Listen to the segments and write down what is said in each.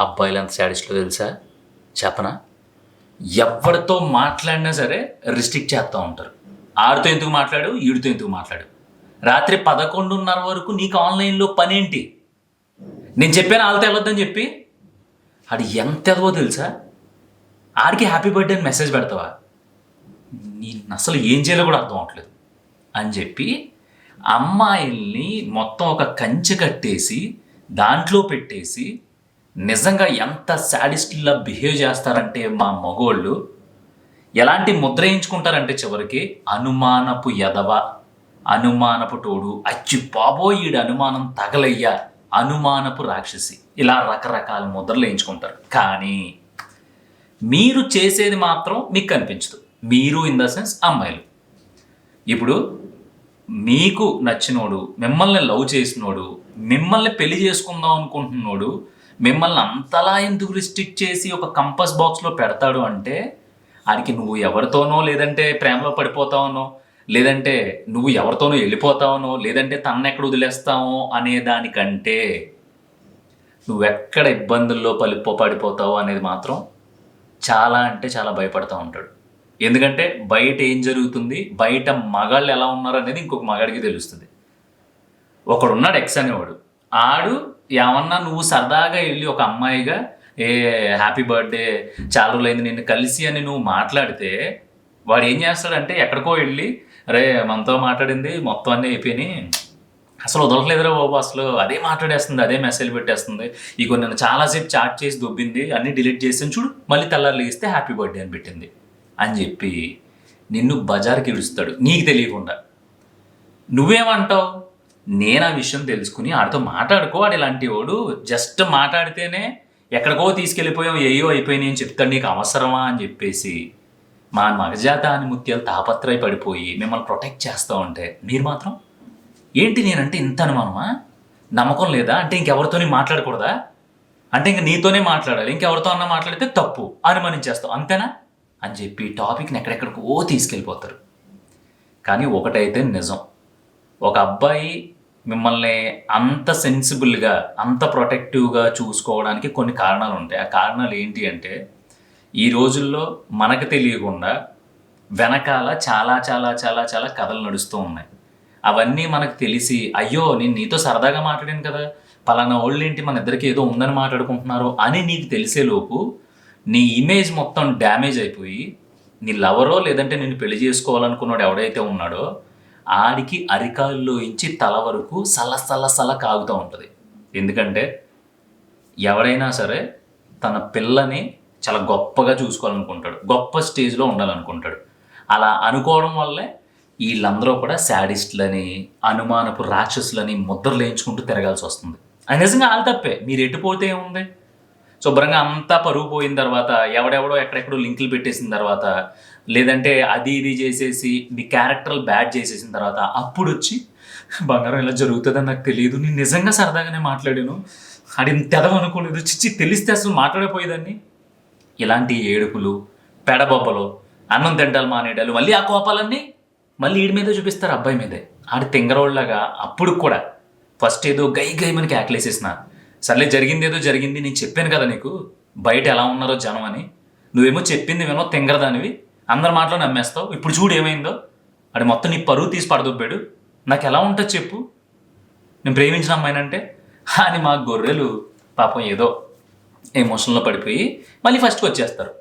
అబ్బాయిలు ఎంత శాడిస్ట్లో తెలుసా? చెప్పనా? ఎవరితో మాట్లాడినా సరే రిస్ట్రిక్ట్ చేస్తూ ఉంటారు. ఆడితో ఎందుకు మాట్లాడు? ఈడితో ఎందుకు మాట్లాడు? రాత్రి పదకొండున్నర వరకు నీకు ఆన్లైన్లో పనేంటి? నేను చెప్పాను వాళ్ళతో వెళ్ళొద్దని చెప్పి? ఆడు ఎంత ఎదవో తెలుసా? ఆడికి హ్యాపీ బర్త్డే అని మెసేజ్ పెడతావా? నేను అసలు ఏం చేయాలో కూడా అర్థం అవట్లేదు అని చెప్పి అమ్మాయిల్ని మొత్తం ఒక కంచె కట్టేసి దాంట్లో పెట్టేసి నిజంగా ఎంత శాడిస్ట్లా బిహేవ్ చేస్తారంటే మా మగోళ్ళు? ఎలాంటి ముద్ర వేయించుకుంటారంటే చివరికి అనుమానపు ఎదవ అనుమానపు టోడు అచ్చి బాబోయీడు అనుమానం తగలయ్యా. అనుమానపు రాక్షసి. ఇలా రకరకాల ముద్రలు వేయించుకుంటారు. కానీ మీరు చేసేది మాత్రం మీకు కనిపించదు. మీరు ఇన్ ద సెన్స్ అమ్మాయిలు. ఇప్పుడు మీకు నచ్చినోడు మిమ్మల్ని లవ్ చేసినోడు మిమ్మల్ని పెళ్ళి చేసుకుందాం అనుకుంటున్నోడు మిమ్మల్ని అంతలా ఎందుకు రిస్ట్రిక్ట్ చేసి ఒక కంపస్ బాక్స్లో పెడతాడు అంటే ఆడికి నువ్వు ఎవరితోనో లేదంటే ప్రేమలో పడిపోతావనో లేదంటే నువ్వు ఎవరితోనో వెళ్ళిపోతావనో లేదంటే తనను ఎక్కడ వదిలేస్తావో అనే దానికంటే నువ్వెక్కడ ఇబ్బందుల్లో పలిపో పడిపోతావో అనేది మాత్రం చాలా అంటే చాలా భయపడతా ఉంటాడు. ఎందుకంటే బయట ఏం జరుగుతుంది? బయట మగాళ్ళు ఎలా ఉన్నారు అనేది ఇంకొక మగాడికి తెలుస్తుంది. ఒకడున్నాడు ఎక్స్ అనేవాడు. ఆడు ఏమన్నా నువ్వు సరదాగా వెళ్ళి ఒక అమ్మాయిగా ఏ హ్యాపీ బర్త్డే చాలా రోజులైంది నిన్ను కలిసి అని నువ్వు మాట్లాడితే వాడు ఏం చేస్తాడంటే ఎక్కడికో వెళ్ళి అరే మనతో మాట్లాడింది మొత్తం అన్నీ అయిపోయినాయి. అసలు వదలట్లేదురా బాబు అసలు. అదే మాట్లాడేస్తుంది అదే మెసేజ్ పెట్టేస్తుంది. ఇగో నన్ను చాలాసేపు చాట్ చేసి దొబ్బింది అన్నీ డిలీట్ చేసి చూడు మళ్ళీ తెల్లారు లేస్తే హ్యాపీ బర్త్డే అని పెట్టింది. అని చెప్పి నిన్ను బజార్కి ఇడుస్తాడు నీకు తెలియకుండా. నువ్వేమంటావు? నేను ఆ విషయం తెలుసుకుని ఆడితో మాట్లాడుకో వాడు ఇలాంటి వాడు. జస్ట్ మాట్లాడితేనే ఎక్కడికో తీసుకెళ్ళిపోయాం ఏయో అయిపోయినాయి అని చెప్తాడు నీకు అవసరమా అని చెప్పేసి మా మగజాత అని ముత్యాలు తాపత్రయ పడిపోయి మిమ్మల్ని ప్రొటెక్ట్ చేస్తూ ఉంటే మీరు మాత్రం? ఏంటి నేనంటే ఇంత అనుమానమా? నమ్మకం లేదా? అంటే ఇంకెవరితోని మాట్లాడకూడదా? అంటే ఇంక నీతోనే మాట్లాడాలి ఇంకెవరితో అన్నా మాట్లాడితే తప్పు అనుమానించేస్తావు అంతేనా? అని చెప్పి టాపిక్ని ఎక్కడెక్కడికో తీసుకెళ్ళిపోతారు. కానీ ఒకటైతే నిజం. ఒక అబ్బాయి మిమ్మల్ని అంత సెన్సిబుల్గా అంత ప్రొటెక్టివ్గా చూసుకోవడానికి కొన్ని కారణాలు ఉంటాయి. ఆ కారణాలు ఏంటి అంటే ఈ రోజుల్లో మనకు తెలియకుండా వెనకాల చాలా చాలా చాలా చాలా కథలు నడుస్తూ ఉన్నాయి. అవన్నీ మనకు తెలిసి అయ్యో నేను నీతో సరదాగా మాట్లాడాను కదా. పలానా వాళ్ళు ఏంటి మన ఇద్దరికి ఏదో ఉందని మాట్లాడుకుంటున్నారు అని నీకు తెలిసేలోపు నీ ఇమేజ్ మొత్తం డ్యామేజ్ అయిపోయి నీ లవరో లేదంటే నేను పెళ్ళి చేసుకోవాలనుకున్నాడు ఎవడైతే ఉన్నాడో ఆడికి అరికాల్లో ఇచ్చి తల వరకు సల సల సల కాగుతూ ఉంటుంది. ఎందుకంటే ఎవరైనా సరే తన పిల్లని చాలా గొప్పగా చూసుకోవాలనుకుంటాడు. గొప్ప స్టేజ్లో ఉండాలనుకుంటాడు. అలా అనుకోవడం వల్లే వీళ్ళందరూ కూడా శాడిస్టులని అనుమానపు రాక్షసులని ముద్రలు వేయించుకుంటూ తిరగాల్సి వస్తుంది. అది నిజంగా వాళ్ళు తప్పే. మీరు ఎటుపోతే ఏముంది? శుభ్రంగా అంతా పరుగు పోయిన తర్వాత ఎవడెవడో ఎక్కడెక్కడో లింకులు పెట్టేసిన తర్వాత లేదంటే అది ఇది చేసేసి మీ క్యారెక్టర్లు బ్యాడ్ చేసేసిన తర్వాత అప్పుడు వచ్చి బంగారం ఇలా జరుగుతుందని నాకు తెలియదు నేను నిజంగా సరదాగానే మాట్లాడాను. అది తెదవ అనుకోలేదు చిచ్చి తెలిస్తే అసలు మాట్లాడపోయేదాన్ని ఇలాంటి ఏడుపులు పెడబొబ్బలు అన్నం తింటాలు మానేడాలు మళ్ళీ ఆ కోపాలన్నీ మళ్ళీ ఈడి మీదే చూపిస్తారు అబ్బాయి మీదే. ఆడి తింగరోళ్ళగా అప్పుడు కూడా ఫస్ట్ ఏదో గై గై మనకి యాక్లేసేసిన సర్లే జరిగింది ఏదో జరిగింది నేను చెప్పాను కదా నీకు బయట ఎలా ఉన్నారో జనం అని. నువ్వేమో చెప్పింది వినో తింగరదానివి. అందరి మాటలో నమ్మేస్తావు. ఇప్పుడు చూడు ఏమైందో. అది మొత్తం నీ పరువు తీసి పడదొబ్బాడు. నాకు ఎలా ఉంటుంది చెప్పు. నేను ప్రేమించిన అమ్మాయినంటే అని మా గొర్రెలు. పాపం ఏదో ఎమోషన్లో పడిపోయి మళ్ళీ ఫస్ట్కి వచ్చేస్తారు.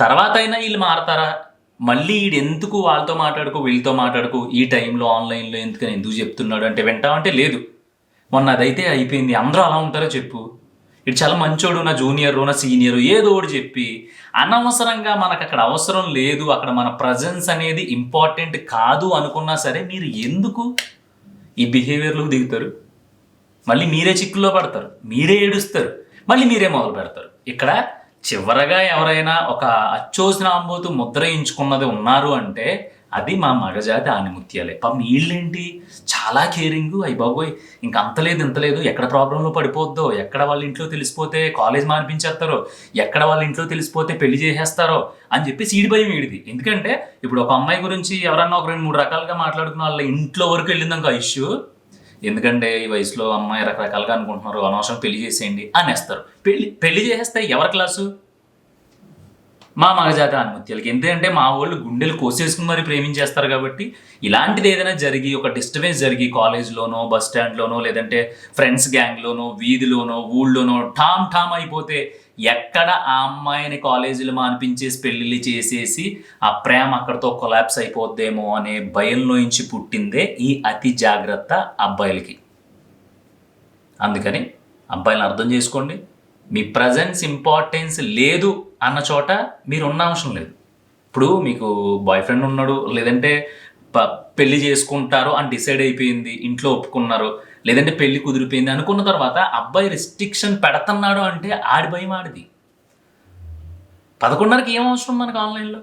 తర్వాత అయినా వీళ్ళు మారతారా? మళ్ళీ వీడు ఎందుకు వాళ్ళతో మాట్లాడుకో వీళ్ళతో మాట్లాడుకో ఈ టైంలో ఆన్లైన్లో ఎందుకని ఎందుకు చెప్తున్నాడు అంటే వింటామంటే లేదు. మొన్న అదైతే అయిపోయింది. అందరూ అలా ఉంటారో చెప్పు. ఇటు చాలా మంచోడు నా జూనియర్ నా సీనియర్ ఏదో ఒకటి చెప్పి అనవసరంగా మనకు అక్కడ అవసరం లేదు అక్కడ మన ప్రజెన్స్ అనేది ఇంపార్టెంట్ కాదు అనుకున్నా సరే మీరు ఎందుకు ఈ బిహేవియర్లో దిగుతారు? మళ్ళీ మీరే చిక్కుల్లో పడతారు మీరే ఏడుస్తారు మళ్ళీ మీరే మొదలు పెడతారు. ఇక్కడ చివరగా ఎవరైనా ఒక అచ్చోసిన ఆంబోతు ముద్ర ఎంచుకున్నది ఉన్నారు అంటే అది మా మగజాతి ఆనిముత్యాలే. పాపం వీళ్ళేంటి? చాలా కేరింగ్. అయ్యి బాబోయ్ ఇంక అంత లేదు ఇంత లేదు. ఎక్కడ ప్రాబ్లంలో పడిపోద్దో? ఎక్కడ వాళ్ళ ఇంట్లో తెలిసిపోతే కాలేజ్ మానిపించేస్తారో? ఎక్కడ వాళ్ళ ఇంట్లో తెలిసిపోతే పెళ్ళి చేసేస్తారో? అని చెప్పి సీడి భయం వీడిది. ఎందుకంటే ఇప్పుడు ఒక అమ్మాయి గురించి ఎవరన్నా ఒక రెండు మూడు రకాలుగా మాట్లాడుకున్న వాళ్ళ ఇంట్లో వరకు వెళ్ళిందనుకో ఇష్యూ ఎందుకంటే ఈ వయసులో అమ్మాయి రకరకాలుగా అనుకుంటున్నారు అనవసరం పెళ్ళి చేసేయండి అనేస్తారు. పెళ్ళి పెళ్ళి చేసేస్తే ఎవరి క్లాసు? మా మగజాత ఆత్మహత్యలకి ఎందుకంటే మా వాళ్ళు గుండెలు కోసేసుకుని మరి ప్రేమించేస్తారు కాబట్టి ఇలాంటిది ఏదైనా జరిగి ఒక డిస్టర్బెన్స్ జరిగి కాలేజ్లోనో బస్ స్టాండ్లోనో లేదంటే ఫ్రెండ్స్ గ్యాంగ్లోనో వీధిలోనో ఊళ్ళోనో ఠామ్ ఠామ్ అయిపోతే ఎక్కడ ఆ అమ్మాయిని కాలేజీలో మానిపించేసి పెళ్ళిళ్ళు చేసేసి ఆ ప్రేమ అక్కడితో కొలాప్స్ అయిపోద్దేమో అనే భయంలోంచి పుట్టిందే ఈ అతి జాగ్రత్త అబ్బాయిలకి. అందుకని అబ్బాయిలను అర్థం చేసుకోండి. మీ ప్రజెన్స్ ఇంపార్టెన్స్ లేదు. అన్న చోట మీరు ఉన్న అవసరం లేదు. ఇప్పుడు మీకు బాయ్ ఫ్రెండ్ ఉన్నాడు లేదంటే పెళ్ళి చేసుకుంటారు అని డిసైడ్ అయిపోయింది ఇంట్లో ఒప్పుకున్నారు లేదంటే పెళ్ళి కుదిరిపోయింది అనుకున్న తర్వాత అబ్బాయి రిస్ట్రిక్షన్ పెడుతున్నాడు అంటే ఆడి భయం ఆడిది. పదకొండున్నరకి ఏం అవసరం మనకు ఆన్లైన్లో?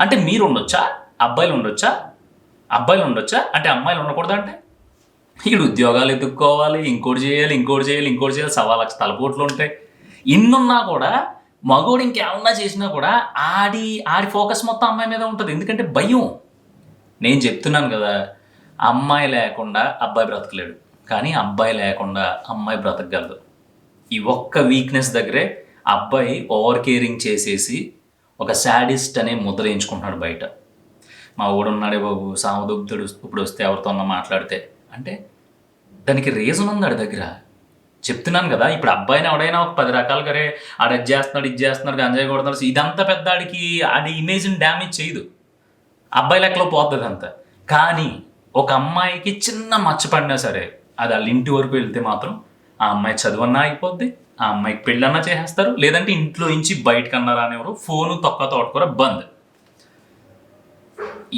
అంటే మీరు ఉండొచ్చా? అబ్బాయిలు ఉండొచ్చా? అబ్బాయిలు ఉండొచ్చా? అంటే అమ్మాయిలు ఉండకూడదు అంటే? ఇక్కడ ఉద్యోగాలు ఎదుక్కోవాలి ఇంకోటి చేయాలి ఇంకోటి చేయాలి ఇంకోటి చేయాలి సవా లక్ష తలపోట్లు ఉంటాయి. ఇన్నున్నా కూడా మగోడు ఇంకేమన్నా చేసినా కూడా ఆడి ఆడి ఫోకస్ మొత్తం అమ్మాయి మీద ఉంటుంది. ఎందుకంటే భయం. నేను చెప్తున్నాను కదా అమ్మాయి లేకుండా అబ్బాయి బ్రతకలేడు. కానీ అబ్బాయి లేకుండా అమ్మాయి బ్రతకగలదు. ఈ ఒక్క వీక్నెస్ దగ్గరే అబ్బాయి ఓవర్ కేరింగ్ చేసేసి ఒక శాడిస్ట్ అనే ముద్ర వేయించుకుంటున్నాడు బయట. మా ఊడున్నాడే బాబు సామదుబ్దుడు ఇప్పుడు వస్తే ఎవరితో మాట్లాడితే. అంటే దానికి రీజన్ ఉంది దగ్గర. చెప్తున్నాను కదా ఇప్పుడు అబ్బాయిని ఎవడైనా ఒక పది రకాలు రే ఆడ ఇది చేస్తున్నాడు ఇది చేస్తున్నాడు గంజాయి కొడుతున్నాడు ఇదంతా పెద్ద ఆడికి ఆడి ఇమేజ్ని డ్యామేజ్ చేయదు. అబ్బాయి లెక్కలో పోతుంది అంత. కానీ ఒక అమ్మాయికి చిన్న మచ్చ పడినా సరే అది వాళ్ళ ఇంటి వరకు వెళ్తే మాత్రం ఆ అమ్మాయి చదువన్నా అయిపోద్ది ఆ అమ్మాయికి పెళ్ళన్నా చేసేస్తారు లేదంటే ఇంట్లో నుంచి బయటకు అన్నారా అనేవారు ఫోను తొక్క తోటకూర బంద్.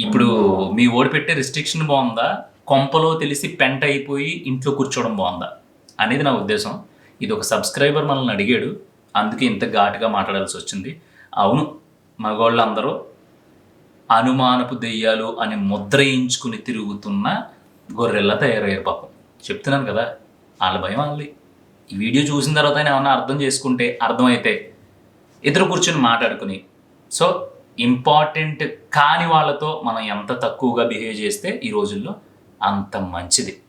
ఇప్పుడు మీ ఓడి పెట్టే రిస్ట్రిక్షన్ బాగుందా? కొంపలో తెలిసి పెంట అయిపోయి ఇంట్లో కూర్చోవడం బాగుందా? అనేది నా ఉద్దేశం. ఇది ఒక సబ్స్క్రైబర్ మనల్ని అడిగాడు. అందుకే ఇంత ఘాటుగా మాట్లాడాల్సి వచ్చింది. అవును మగవాళ్ళందరూ అనుమానపు దెయ్యాలు అని ముద్రయించుకుని తిరుగుతున్న గొర్రెల్లా తయారయ్యారు పాపం. చెప్తున్నాను కదా వాళ్ళ భయం వాళ్ళది. ఈ వీడియో చూసిన తర్వాత ఏమన్నా అర్థం చేసుకుంటే అర్థమైతే ఇద్దరు కూర్చొని మాట్లాడుకుని. సో ఇంపార్టెంట్ కాని వాళ్ళతో మనం ఎంత తక్కువగా బిహేవ్ చేస్తే ఈ రోజుల్లో అంత మంచిది.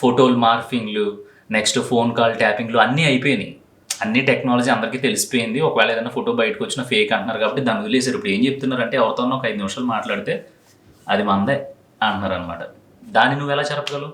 ఫోటోలు మార్ఫింగ్లు నెక్స్ట్ ఫోన్ కాల్ ట్యాపింగ్లు అన్నీ అయిపోయినాయి. అన్ని టెక్నాలజీ అందరికీ తెలిసిపోయింది. ఒకవేళ ఏదైనా ఫోటో బయటకు వచ్చిన ఫేక్ అంటున్నారు కాబట్టి దాన్ని వదిలేసారు ఇప్పుడు ఏం చెప్తున్నారంటే ఎవరితోనో ఒక ఐదు నిమిషాలు మాట్లాడితే అది మందే అంటున్నారు అనమాట దాన్ని నువ్వు ఎలా చెప్పగలవు?